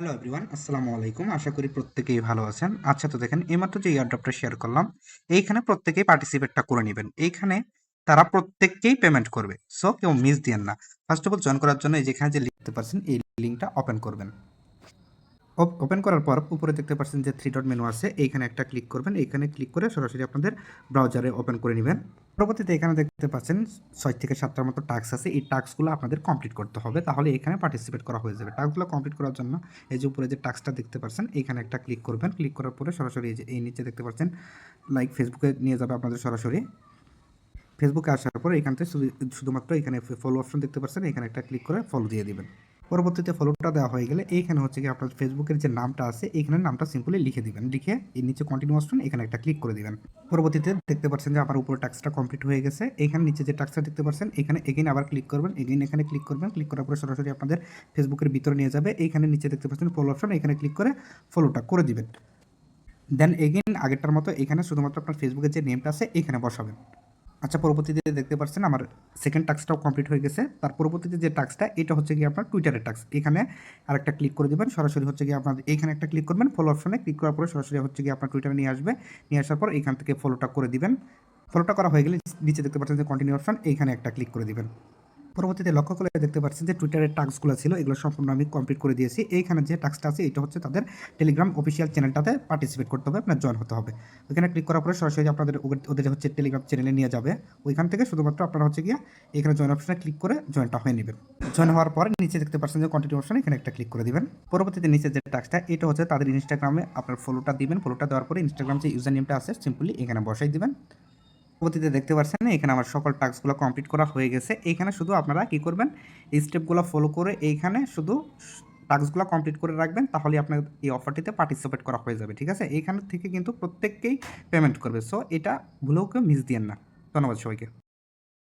Hello everyone আসসালামু আলাইকুম। আশা করি প্রত্যেকেই ভালো আছেন। আচ্ছা তো দেখেন এইমাত্র যে ইয়ারড্রপটা শেয়ার করলাম, এইখানে প্রত্যেকেই পার্টিসিপেটটা করে নেবেন। এইখানে তারা প্রত্যেককেই পেমেন্ট করবে। সো কেউ মিস দিয়েন না। ফার্স্ট অফ অল জয়েন করার জন্য এই যেখানে যে লিখতে পারছেন এই লিঙ্কটা ওপেন করবেন। ওপেন করার পর উপরে দেখতে পাচ্ছেন যে থ্রি ডট মেনু আছে। এইখানে একটা ক্লিক করবেন। এইখানে ক্লিক করে সরাসরি আপনাদের ব্রাউজারে ওপেন করে নেবেন। পরবর্তীতে এখানে দেখতে পাচ্ছেন ছয় থেকে সাতটার মতো টাস্ক আছে। এই টাস্কগুলো আপনাদের কমপ্লিট করতে হবে। তাহলে এখানে পার্টিসিপেট করা হয়ে যাবে। টাস্কগুলো কমপ্লিট করার জন্য এই যে উপরে যে টাস্কটা দেখতে পাচ্ছেন এখানে একটা ক্লিক করবেন। ক্লিক করার পরে সরাসরি এই যে এই নিচে দেখতে পাচ্ছেন লাইক ফেসবুকে নিয়ে যাবে আপনাদের সরাসরি। ফেসবুকে আসার পর এখান থেকে শুধু- শুধুমাত্র এখানে ফলো অপশন দেখতে পাচ্ছেন। এখানে একটা ক্লিক করে ফলো দিয়ে দিবেন। পরবর্তীতে ফলোটা দেওয়া হয়ে গেলে এইখানে হচ্ছে কি আপনার ফেসবুকের যে নামটা আছে, এইখানে নামটা সিম্পলি লিখে দিবেন। লিখে এই নিচে কন্টিনিউ অপশন এখানে একটা ক্লিক করে দিবেন। পরবর্তীতে দেখতে পাচ্ছেন যে আমার উপরে টাস্কটা কমপ্লিট হয়ে গেছে। এখানে নিচে যে টাস্কটা দেখতে পাচ্ছেন, এখানে এগেইন আবার ক্লিক করবেন। এগেইন এখানে ক্লিক করবেন। ক্লিক করার পরে সরাসরি আপনাদের ফেসবুকের ভিতরে নিয়ে যাবে। এইখানে নিচে দেখতে পাচ্ছেন ফলো অপশন এখানে ক্লিক করে ফলোটা করে দিবেন। দেন এগেইন আগেরটার মতো এখানে শুধুমাত্র আপনার ফেসবুকের যে নেমটা আছে, এখানে বসাবেন। আচ্ছা পরবর্তীতে দেখতে পাচ্ছেন আমার সেকেন্ড টাস্কটাও কমপ্লিট হয়ে গেছে। তার পরবর্তীতে যে টাস্কটা এটা হচ্ছে গিয়ে আপনার টুইটারের টাস্ক এখানে আরেকটা ক্লিক করে দেবেন, সরাসরি হচ্ছে গিয়ে আপনার এখানে একটা ক্লিক করবেন ফলো অপশনে ক্লিক করার পরে সরাসরি হচ্ছে গিয়ে আপনার টুইটারে নিয়ে আসবে। নিয়ে আসার পর এখান থেকে ফলোটা করে দিবেন। ফলোটা করা হয়ে গেলে নিচে দেখতে পাচ্ছেন যে কন্টিনিউ অপশন এইখানে একটা ক্লিক করে দিবেন। পরবর্তীতে লক্ষ্য করে দেখতে পাচ্ছেন যে টুইটারের টাস্কগুলো ছিল, এগুলো সম্পূর্ণ আমি কমপ্লিট করে দিয়েছি। এইখানে যে টাস্কটা আছে, এটা হচ্ছে তাদের টেলিগ্রাম অফিসিয়াল চ্যানেলটাতে পার্টিসিপেট করতে হবে, আপনার জয়েন হতে হবে। ওইখানে ক্লিক করার পরে সরাসরি আপনাদের ওদের- হচ্ছে টেলিগ্রাম চ্যানেলে নিয়ে যাবে। ওইখান থেকে শুধুমাত্র আপনারা হচ্ছে গিয়ে এখানে জয়েন অপশনে ক্লিক করে জয়েনটা হয়ে নেবেন। জয়েন হওয়ার পরে নিচে দেখতে পাচ্ছেন যে কন্টিনিউ অপশন এখানে একটা ক্লিক করে দিবেন। পরবর্তীতে নিচে যে টাস্কটা এটা হচ্ছে তাদের ইনস্টাগ্রামে আপনার ফলোটা দিবেন। ফলোটা দেওয়ার পরে ইনস্টাগ্রাম যে ইউজার নেমটা আছে সিম্পলি এখানে বসাই দিবেন। পরবর্তীতে দেখতে পাচ্ছেন এখানে আমার সকল টাস্কগুলো কমপ্লিট করা হয়ে গেছে। এখানে শুধু আপনারা কি করবেন, এই স্টেপগুলো ফলো করে এইখানে শুধু টাস্কগুলো কমপ্লিট করে রাখবেন, তাহলে আপনার এই অফারটিতে পার্টিসিপেট করা হয়ে যাবে, ঠিক আছে? এইখান থেকে কিন্তু প্রত্যেককেই পেমেন্ট করবে। সো এটা ভুলেও কেউ মিস দিয়েন না। ধন্যবাদ সবাইকে।